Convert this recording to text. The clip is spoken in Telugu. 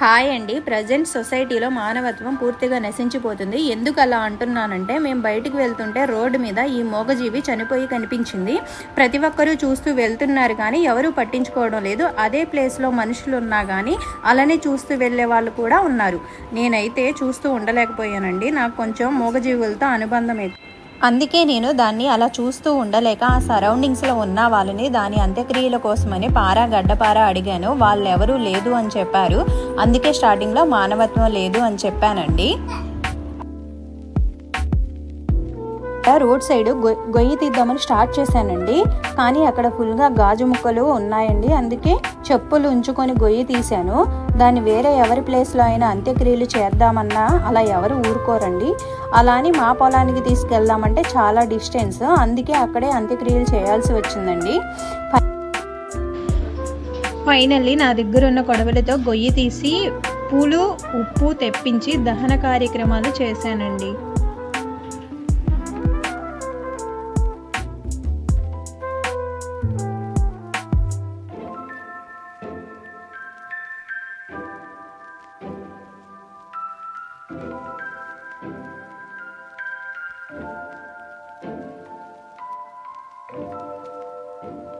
హాయ్ అండి. ప్రజెంట్ సొసైటీలో మానవత్వం పూర్తిగా నశించిపోతుంది. ఎందుకు అలా అంటున్నానంటే మేము బయటికి వెళ్తుంటే రోడ్డు మీద ఈ మూగజీవి చనిపోయి కనిపించింది. ప్రతి ఒక్కరూ చూస్తూ వెళ్తున్నారు కానీ ఎవరూ పట్టించుకోవడం లేదు. అదే ప్లేస్లో మనుషులు ఉన్నా కానీ అలానే చూస్తూ వెళ్ళే వాళ్ళు కూడా ఉన్నారు. నేనైతే చూస్తూ ఉండలేకపోయానండి. నాకు కొంచెం మూగజీవులతో అనుబంధం ఎక్కువ. అందుకే నేను దాన్ని అలా చూస్తూ ఉండలేక ఆ సరౌండింగ్స్లో ఉన్న వాళ్ళని దాని అంత్యక్రియల కోసమని పారా గడ్డపార అడిగాను. వాళ్ళు ఎవరూ లేదు అని చెప్పారు. అందుకే స్టార్టింగ్లో మానవత్వం లేదు అని చెప్పానండి. రోడ్ సైడ్ గొయ్యి తీద్దామని స్టార్ట్ చేశానండి. కానీ అక్కడ ఫుల్గా గాజు ముక్కలు ఉన్నాయండి. అందుకే చెప్పులు ఉంచుకొని గొయ్యి తీశాను. దాన్ని వేరే ఎవరి ప్లేస్లో అయినా అంత్యక్రియలు చేద్దామన్నా అలా ఎవరు ఊరుకోరండి. అలా అని మా పొలానికి తీసుకెళ్దామంటే చాలా డిస్టెన్స్. అందుకే అక్కడే అంత్యక్రియలు చేయాల్సి వచ్చిందండి. ఫైనల్లీ నా దగ్గర ఉన్న కొడవలితో గొయ్యి తీసి పూలు ఉప్పు తెప్పించి దహన కార్యక్రమాలు చేశానండి. Thank you.